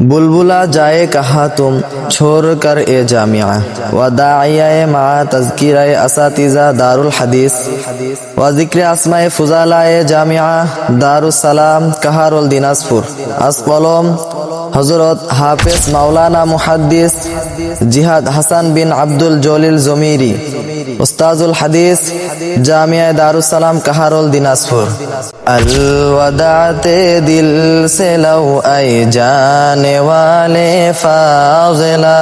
بلبلا جائے کہا تم، چھوڑ کر اے جامعہ۔ و داعیہ ما تذکیر اساتذہ دار الحدیث و ذکر اسماء فضالہ جامعہ دار السلام کہار الدیناسپور اسقلوم حضرت حافظ مولانا محدث جہاد حسن بن عبد الجلیل زمیری۔ উস্তাজুল হাদিস, জামিয়ায় দারুসালাম কাহারুল দিনাজপুর। আলাতে দিল সে লো আই জানে ফাজলাফাকে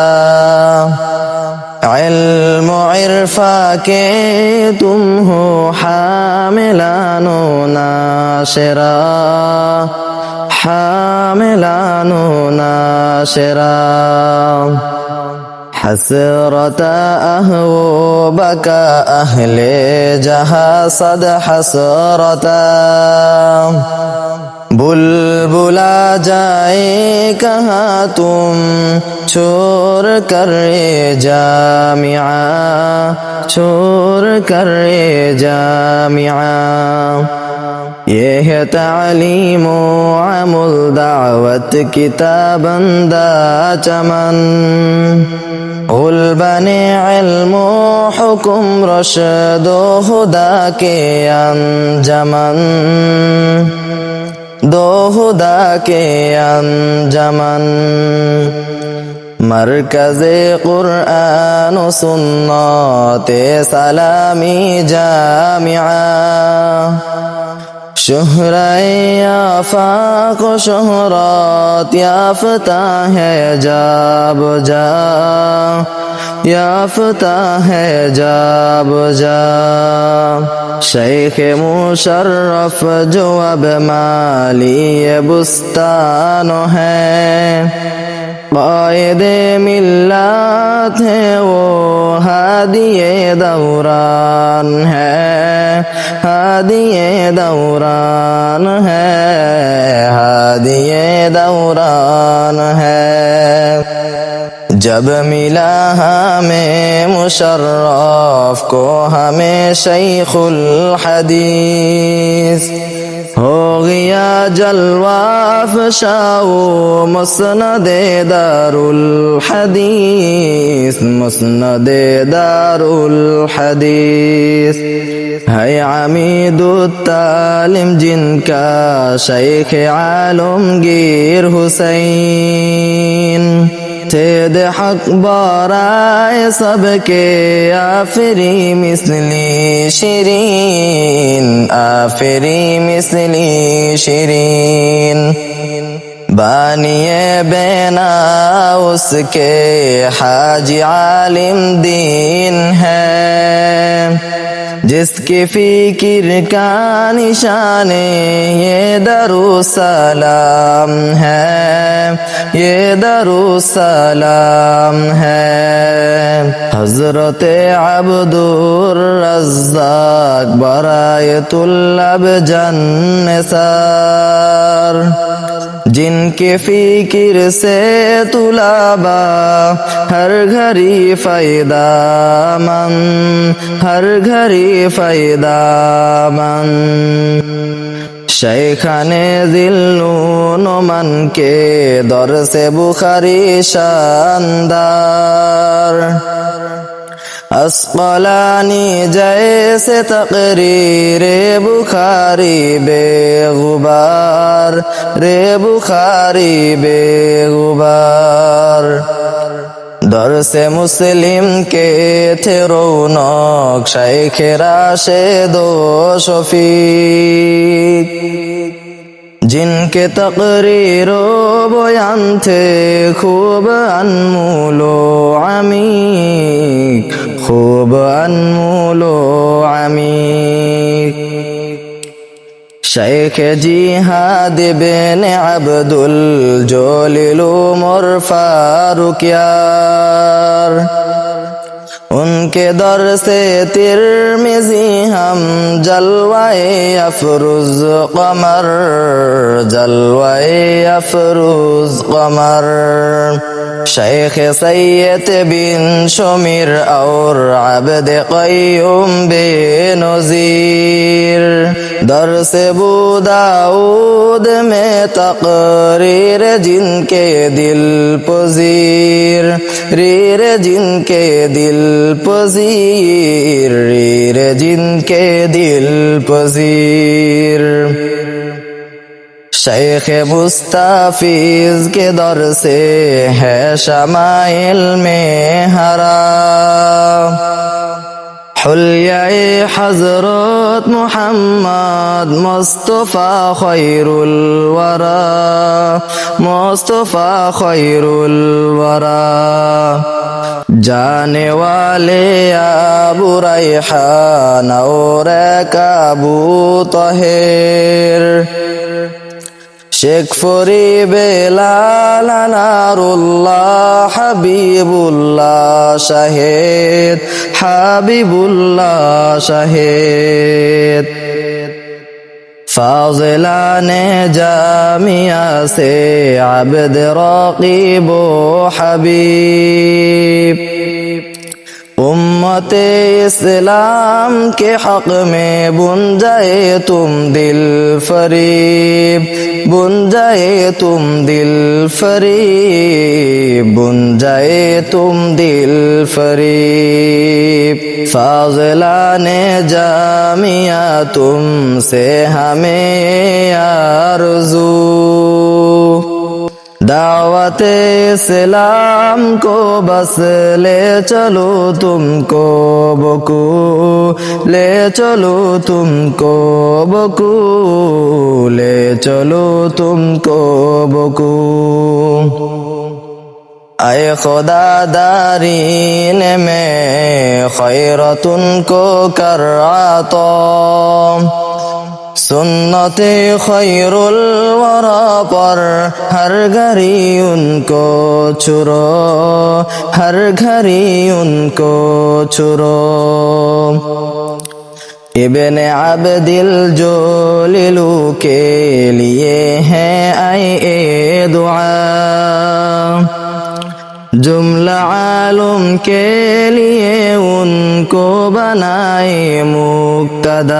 তুম হো হামো না হামো না সেরা حسرة أهو بكى أهل جها صد حسرة बुलबुला जाए कहाँ तुम छोड़ कर जामिया छोड़ कर जामिया یہ ہے تعلیم و عمل دعوت کتابن دا چمن غلبن علم و حکم رشد و خدا کے انجمن دو خدا کے انجمن مرکز قرآن و سنت سلامی جامعہ شهري آفاق شهرات يافتہ ہے جاب جا یافتہ ہے جاب جا شیخ مشرف جو اب مالی بستان ہے বায়দে মিল্লাত হে ও হাদিয়ে দৌরান হ্যাঁ হাদিয়ে দৌরান হ্যাঁ হাদিয়ে দৌরান হ্যাঁ جب ملا ہمیں مشرف کو ہمیں شیخ الحدیث हो गया जलवाफ शाओ मुस्नद दारुल हदीस मुस्नद दारुल हदीस है आमिद तालिम जिनका शेख आलमगीर हुसैन تيد حق بارائے سبك کے آفری مثلی شيرين آفری مثلی شیرین۔ بانیے بینا حاج عالم دين ہے۔ جس کی فکر کا نشان یہ درو سلام ہے، یہ درو سلام ہے۔ حضرت عبد الرزاق برائے طلب جن سار۔ जिनके फिक्र से तुलाबा हर घड़ी फायदा मन हर घड़ी फायदा मन शेखाने दिल्लून मन के दर से बुखारी शानदार अस्कलानी जैसे तकरीर बुखारी बेगुबार रे बुखारी बेगुबार दर से मुस्लिम के थे रौनक शेख राशे दो शफीक जिनके तकरीरो बयान थे खूब अनमूलो अमीक খুব অনমূল আমি শেখ জিহা দেবেন আব্দুল জলিল মোর ফারুকিয়ার उनके दर से तिरमिजी हम जलवाए अफरुज कमर जलवाए अफरुज कमर शेख सैयद बिन शमीर और आबद कयूम बेनजीर दर से बुदाऊद में तकरीर जिनके दिल पजीर रीर जिनके दिल पजीर रीर जिनके दिल पजीर शेख मुस्ताफिज के दर से है शमाइल में हरा حلیہ حضرت محمد مصطفى خیر الورى مصطفى خیر الورى जाने वाले अबू रैहान और काबू तहेर শেখ ফরি বেলাল আনারুল্লাহ হাবিবুল্লাহ শাহেদ হাবিবুল্লাহ শাহেদ ফাজলানে জামিয়া সে আবেদ রকিব হাবিব उम्मत इस्लाम के हक में बुन जाए तुम दिल फरीब बुन जाए तुम दिल फरीब बुन जाए तुम दिल फरीब फाजला ने जामिया तुमसे हमें आरज़ू दावत इस्लाम को बस ले चलो तुमको बकू ले चलो तुमको बकू ले चलो तुमको बकू اے خدا دارین میں خیرتن کو کر عطا سنت خیر الورا پر ہر گھری ان کو چھرو ہر گھری ان کو چھرو ابن عبدل جوللو کے لیے ہیں اے دعا जुमला आलम के लिए उनको बनाए मुक्तदा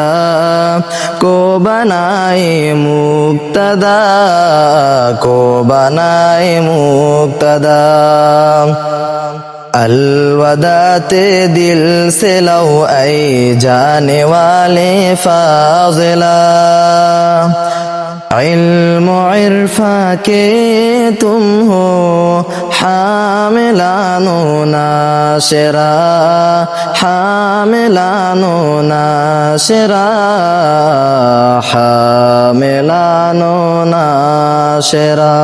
को बनाए मुक्तदा को बनाए मुक्तदा अलवदाते दिल से लो ऐ जाने वाले फाजिला इल्म इरफा के तुम हो হামেলানো না সেরা হামেলানো না সেরা হামেলানো না সেরা।